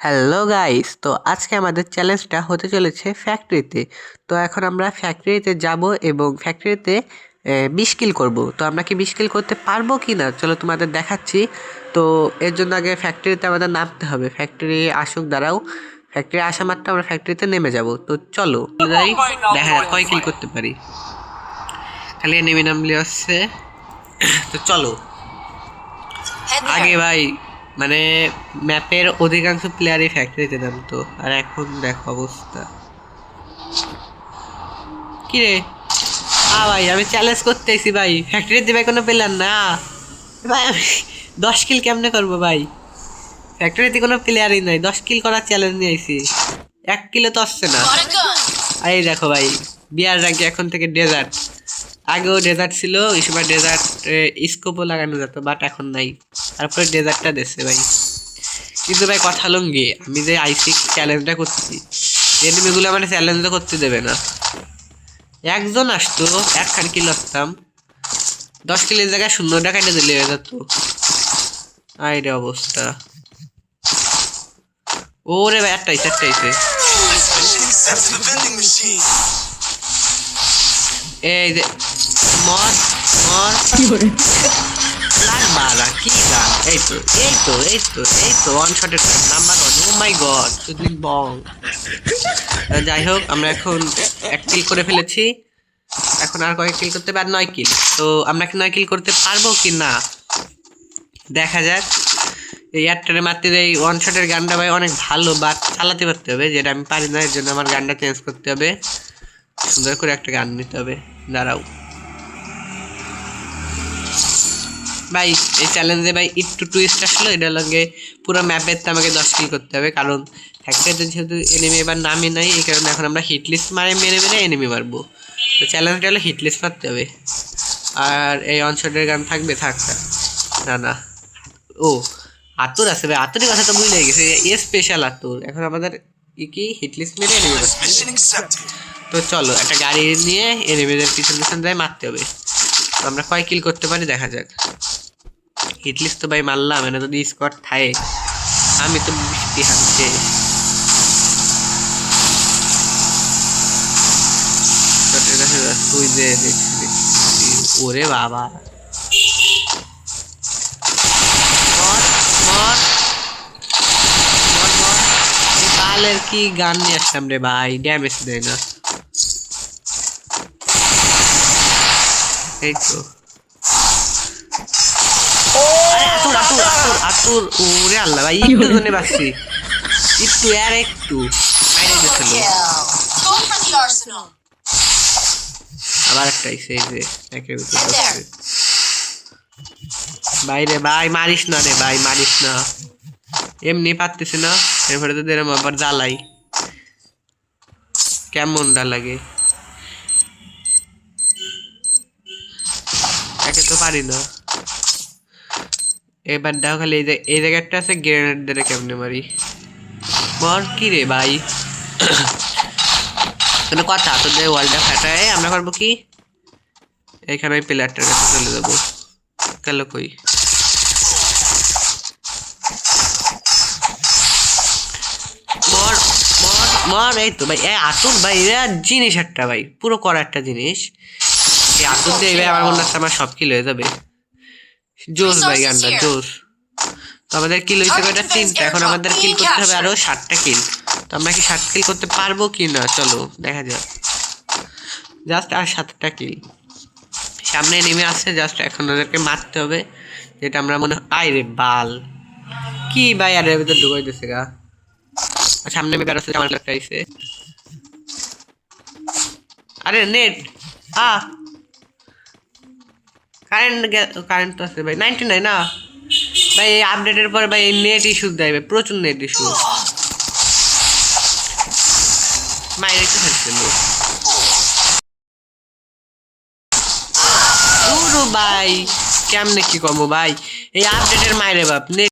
Hello guys তো আজকে আমাদের চ্যালেঞ্জটা হতে চলেছে ফ্যাক্টরিতে। তো এখন আমরা ফ্যাক্টরিতে যাব এবং ফ্যাক্টরিতে বিশ কিল করব। তো আমরা কি বিশ কিল করতে পারব কি না? চলো তোমাদের দেখাচ্ছি। তো এর জন্য আগে ফ্যাক্টরিতে আমাদের নামতে হবে। ফ্যাক্টরি আসুক দাঁড়াও। ফ্যাক্টরি আসা মাত্র আমরা ফ্যাক্টরিতে নেমে যাব। তো চলো দেখা যাক কয় কিল করতে পারি। খালি নেমে নামলে আসছে। তো চলো। আগে ভাই মানে ম্যাপের অধিকাংশ প্লেয়ারই ফ্যাক্টরিতে নামতো। আর এখন দেখো অবস্থা। কি রে আ ভাই আমি চ্যালেঞ্জ করতে এসি ভাই। ফ্যাক্টরিতে ভাই কোনো প্লেয়ার না। ভাই আমি দশ কিল কেমনে করব ভাই? ফ্যাক্টরিতে কোনো প্লেয়ারই নাই। দশ কিল করার চ্যালেঞ্জ নিয়ে আইছি। এক কিলো তো আসছে না। এই দেখো ভাই বিয়ার রাখি এখন থেকে ডেজার্ট আগেও ডেজার্ট ছিল ওই সময় ডেজার্ট স্কোপও লাগানো যেত বাট এখন নাই। তারপরে ডেজার্টটা দিচ্ছে ভাই। কিন্তু ভাই কথা লঙ্গি আমি যে আইসি চ্যালেঞ্জটা করছি এনিমিগুলো মানে চ্যালেঞ্জও করতে দেবে না। একজন আসতো একখান কিলো আসতাম দশ কিলোর জায়গায় শূন্য টাকা এনে দিলে হয়ে যেত। আই রে অবস্থা। ওরে ভাই একটা আইসে একটা আইসে. এই যে মর মর লাগ বাড়া কি গান? এই তো এই তো এই তো এই তো ওয়ান শটের number one oh my god সুদলিং বং। যাই হোক আমরা এখন এক কিল করে ফেলেছি। এখন আর কয়েক কিল করতে পার নয় কিল তো আমরা কি নয় কিল করতে পারব কি না? দেখা যাক। এই এয়ারটেলে মারতে এই ওয়ান শটের গানটা ভাই অনেক ভালো বাট চালাতে পারতে হবে। যেটা আমি পারি না এর জন্য আমার গানটা চেঞ্জ করতে হবে। সুন্দর করে একটা গান নিতে হবে। দাঁড়াও। ভাই, এই চ্যালেঞ্জে ভাই একটু টুইস্ট আসলো এটার লগে পুরো ম্যাপের তো আমাকে দশ কিল করতে হবে। কারণ ফ্যাক্টরিতে যেহেতু এনিমি এবার নামে নাই, এই কারণে এখন আমরা হিট লিস্ট মারে মেরে মেরে এনিমি মারবো। তো চ্যালেঞ্জটা হলো হিট লিস্ট মারতে হবে। আর এই অনশটের গান থাকবে, থাক। না না। ও, আতুর আছে ভাই, আতুরের কথা তো ভুলে গেছে। এ স্পেশাল আতুর। এখন আমাদের কি? হিট লিস্ট মেরে এনিমি. তো চলো, একটা গাড়ি নিয়ে এনিমিদের পিছন পিছন যায়, মারতে হবে। আমরা কয় কিল করতে পারি? দেখা যাক। হিটলিস্ট তো ভাই মারলাম এনে যদি স্কট থাকে আমি তো বৃষ্টি হানছে শটের কাছে তুই যে দেখছি দেখছি। ওরে বাবা মর, মর। মর, মর। এই বালের কি গান নিয়ে আসলাম রে ভাই ড্যামেজ দেয় না এই তো আরে আতুর আতুর আতুর ওরে আল্লাহ ভাই একটু জন্য বাঁচছি। একটু আর একটু. আবার একটা যে there. বাইরে ভাই মারিস না রে ভাই মারিস না। এমনি পারতেছি না এরপরে তো এরম আবার জ্বালাই। কেমনটা লাগে? একে তো পারি না। এবার দেখো খালি এই যে, এই জায়গাটা আছে গ্রেনেড দিয়ে কেমনে মারি? মর কি রে ভাই? কোনো কথা, তোদের ওয়ালটা ফাটায়, আমরা করব কি? এখানে ওই প্লেয়ারটার কাছে চলে যাব। গেল কই মর এই তো ভাই এই আতুর ভাই এরা জিনিস একটা ভাই, পুরো করা একটা জিনিস। এই আতুর দিয়ে আমার মনে হচ্ছে আমার সব কিল হয়ে যাবে। জোস ভাই গানটা জোস তো আমাদের কিল হয়েছে কয়টা? তিনটা। এখন আমাদের কিল করতে হবে আরও ষাটটা কিল তো আমরা কি ষাট কিল করতে পারব কি না? চলো দেখা যাক। জাস্ট আর সাতটা কিল সামনে নেমে আসছে জাস্ট এখন ওদেরকে মারতে হবে যেটা আমরা মনে হয় আই রে বাল। কি ভাই আর ভিতর ঢুকাই দিছে গা। সামনে আমি বেরোচ্ছে আমার একটা আরে নেট আ কারেন্ট কারেন্ট তো আছে ভাই নাইনটি নাইন না? ভাই, এই আপডেটের পরে ভাই এই নেট ইস্যু দেয় ভাই, প্রচুর নেট ইস্যু মায়ের একটু ফেলছিল ভাই, কেমনে কি কমো ভাই? এই আপডেটের মায়ের বাপ নেট